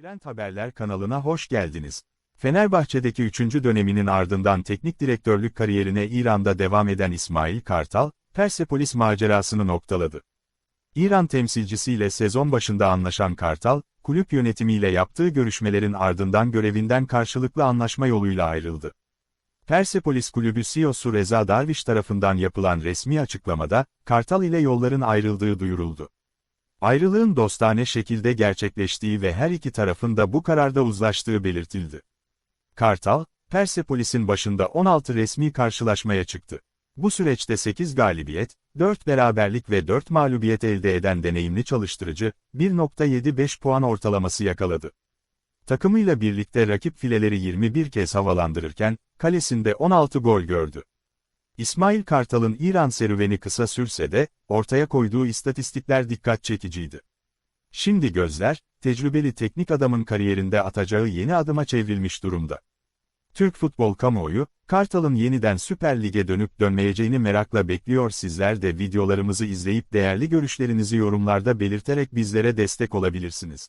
Trend Haberler kanalına hoş geldiniz. Fenerbahçe'deki 3. döneminin ardından teknik direktörlük kariyerine İran'da devam eden İsmail Kartal, Persepolis macerasını noktaladı. İran temsilcisiyle sezon başında anlaşan Kartal, kulüp yönetimiyle yaptığı görüşmelerin ardından görevinden karşılıklı anlaşma yoluyla ayrıldı. Persepolis kulübü CEO'su Reza Darviş tarafından yapılan resmi açıklamada, Kartal ile yolların ayrıldığı duyuruldu. Ayrılığın dostane şekilde gerçekleştiği ve her iki tarafın da bu kararda uzlaştığı belirtildi. Kartal, Persepolis'in başında 16 resmi karşılaşmaya çıktı. Bu süreçte 8 galibiyet, 4 beraberlik ve 4 mağlubiyet elde eden deneyimli çalıştırıcı, 1.75 puan ortalaması yakaladı. Takımıyla birlikte rakip fileleri 21 kez havalandırırken, kalesinde 16 gol gördü. İsmail Kartal'ın İran serüveni kısa sürse de, ortaya koyduğu istatistikler dikkat çekiciydi. Şimdi gözler, tecrübeli teknik adamın kariyerinde atacağı yeni adıma çevrilmiş durumda. Türk futbol kamuoyu, Kartal'ın yeniden Süper Lig'e dönüp dönmeyeceğini merakla bekliyor sizler de videolarımızı izleyip değerli görüşlerinizi yorumlarda belirterek bizlere destek olabilirsiniz.